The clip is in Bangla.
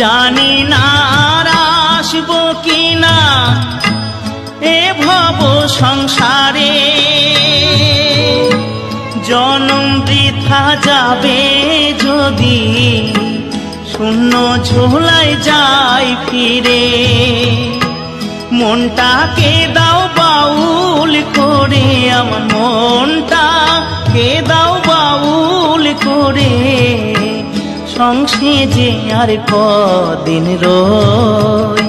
জানি না আসব কিনা এ ভব সংসারে। জনম বৃথা যাবে যদি শূন্য ঝোলায় যাই ফিরে। মনটাকে দাও বাউল করে, আমার মনটা কে দাও বাউল করে। সংসে যে আর কদিন রই।